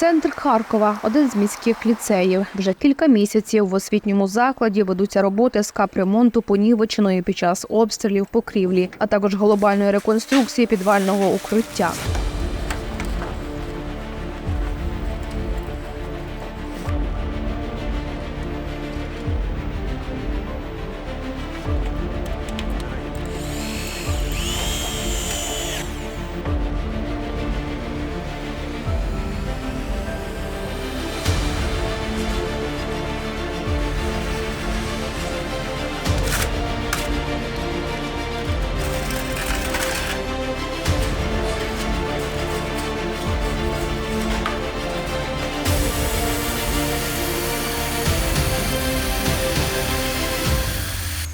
Центр Харкова один з міських ліцеїв. Вже кілька місяців в освітньому закладі ведуться роботи з капремонту понівеченої під час обстрілів покрівлі, а також глобальної реконструкції підвального укриття.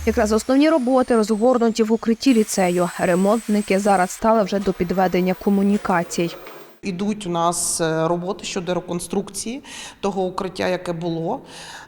Якраз основні роботи розгорнуті в укритті ліцею. Ремонтники зараз стали вже до підведення комунікацій. Ідуть у нас е, роботи щодо реконструкції того укриття, яке було.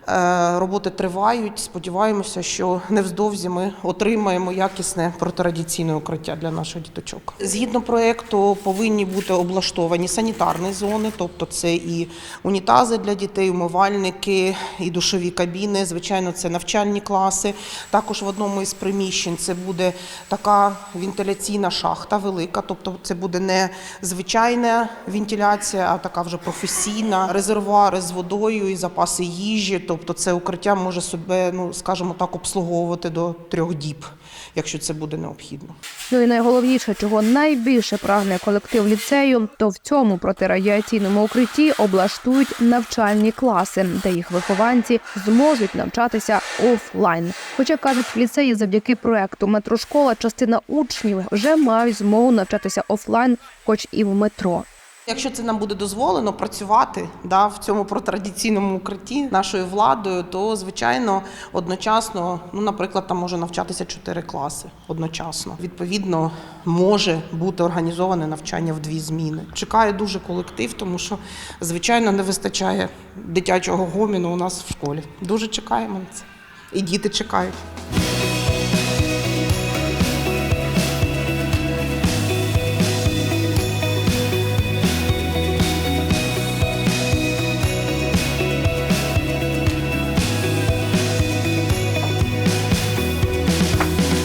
Е, Роботи тривають. Сподіваємося, що невздовзі ми отримаємо якісне протирадіаційне укриття для наших діточок. Згідно проєкту, повинні бути облаштовані санітарні зони, тобто це і унітази для дітей, умивальники, і душові кабіни. Звичайно, це навчальні класи. Також в одному із приміщень це буде така вентиляційна шахта велика, тобто це буде не звичайна вентиляція, а така вже професійна. Резервуари з водою і запаси їжі. Тобто це укриття може себе, ну скажімо так, обслуговувати до трьох діб, якщо це буде необхідно. Ну і найголовніше, чого найбільше прагне колектив ліцею, то в цьому протирадіаційному укритті облаштують навчальні класи, де їх вихованці зможуть навчатися офлайн. Хоча кажуть, в ліцеї завдяки проекту Метрошкола частина учнів вже мають змогу навчатися офлайн, хоч і в метро. Якщо це нам буде дозволено працювати да, в цьому протрадиційному укритті нашою владою, то звичайно одночасно, ну, наприклад, там може навчатися чотири класи одночасно. Відповідно, може бути організоване навчання в дві зміни. Чекає дуже колектив, тому що звичайно не вистачає дитячого гоміну у нас в школі. Дуже чекаємо на це. І діти чекають.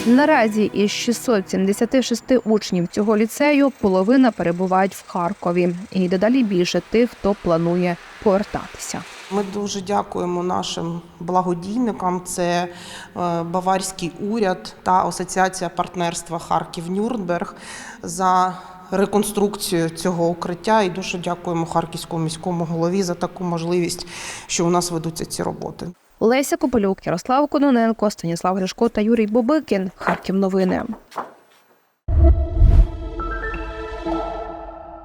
Наразі із 676 учнів цього ліцею половина перебувають в Харкові, і дедалі більше тих, хто планує повертатися. Ми дуже дякуємо нашим благодійникам. Це е, Баварський уряд та Асоціація партнерства Харків Нюрнберг за реконструкцію цього укриття. І дуже дякуємо харківському міському голові за таку можливість, що у нас ведуться ці роботи. Леся Копилюк, Ярослав Кононенко, Станіслав Гришко та Юрій Бобикін. Харків новини.